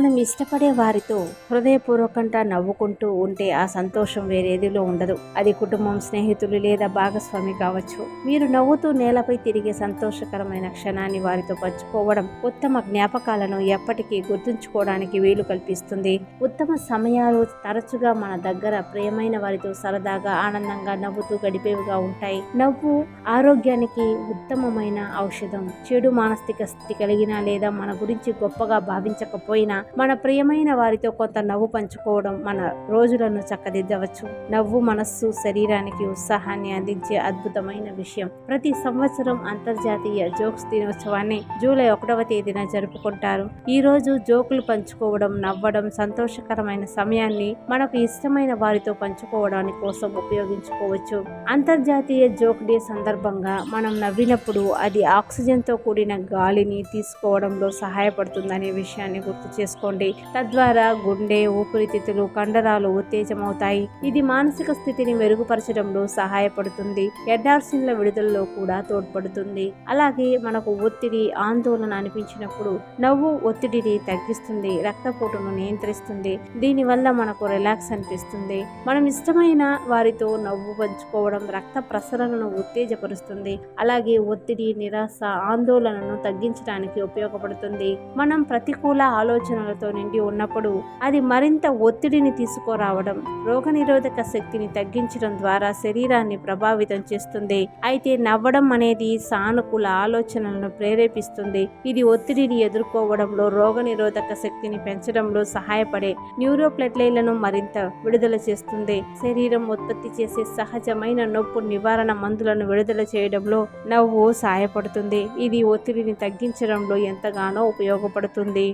మనం ఇష్టపడే వారితో హృదయపూర్వకంగా నవ్వుకుంటూ ఉంటే ఆ సంతోషం వేరేదిలో ఉండదు. అది కుటుంబం స్నేహితులు లేదా భాగస్వామి కావచ్చు. మీరు నవ్వుతూ నేలపై తిరిగే సంతోషకరమైన క్షణాన్ని వారితో పంచుకోవడం ఉత్తమ జ్ఞాపకాలను ఎప్పటికీ గుర్తుంచుకోవడానికి వీలు కల్పిస్తుంది. ఉత్తమ సమయాలు తరచుగా మన దగ్గర ప్రియమైన వారితో సరదాగా ఆనందంగా నవ్వుతూ గడిపేవిగా ఉంటాయి. నవ్వు ఆరోగ్యానికి ఉత్తమమైన ఔషధం. చెడు మానసిక స్థితి కలిగిన లేదా మన గురించి గొప్పగా భావించకపోయినా మన ప్రియమైన వారితో కొంత నవ్వు పంచుకోవడం మన రోజులను చక్కదిద్దవచ్చు. నవ్వు మనస్సు శరీరానికి ఉత్సాహాన్ని అందించే అద్భుతమైన విషయం. ప్రతి సంవత్సరం అంతర్జాతీయ జోక్స్ దినోత్సవాన్ని జూలై ఒకటవ తేదీన జరుపుకుంటారు. ఈ రోజు జోకులు పంచుకోవడం నవ్వడం సంతోషకరమైన సమయాన్ని మనకు ఇష్టమైన వారితో పంచుకోవడానికి కోసం ఉపయోగించుకోవచ్చు. అంతర్జాతీయ జోక్ డే సందర్భంగా మనం నవ్వినప్పుడు అది ఆక్సిజన్తో కూడిన గాలిని తీసుకోవడంలో సహాయపడుతుందనే విషయాన్ని గుర్తు చేసుకోండి. తద్వారా గుండె ఊపిరితిత్తులు కండరాలు ఉత్తేజమవుతాయి. ఇది మానసిక స్థితిని మెరుగుపరచడంలో సహాయపడుతుంది. ఎడార్సిన్ల విడుదలలో కూడా తోడ్పడుతుంది. అలాగే మనకు ఒత్తిడి ఆందోళన అనిపించినప్పుడు నవ్వు ఒత్తిడిని తగ్గిస్తుంది. రక్తపోటును నియంత్రిస్తుంది. దీనివల్ల మనకు రిలాక్స్ అనిపిస్తుంది. మనం ఇష్టమైన వారితో నవ్వు పంచుకోవడం రక్త ప్రసరణను ఉత్తేజపరుస్తుంది. అలాగే ఒత్తిడి నిరాశ ఆందోళనను తగ్గించడానికి ఉపయోగపడుతుంది. మనం ప్రతికూల ఆలోచనలతో నిండి ఉన్నప్పుడు అది మరింత ఒత్తిడిని తీసుకురావడం రోగనిరోధక శక్తిని తగ్గించడం ద్వారా శరీరాన్ని ప్రభావితం చేస్తుంది. అయితే నవ్వడం అనేది సానుకూల ఆలోచనలను ప్రేరేపిస్తుంది. ఇది ఒత్తిడిని ఎదుర్కోవడంలో రోగనిరోధక శక్తిని పెంచడంలో సహాయపడే న్యూరోప్లెట్లైలను మరింత విడుదల చేస్తుంది. శరీరం ఉత్పత్తి చేసే సహజమైన నొప్పు నివారణ మందులను విడుదల చేయడంలో నవ్వు సహాయపడుతుంది ఇది ఒత్తిడిని తగ్గించడంలో ఎంతగానో ఉపయోగపడుతుంది.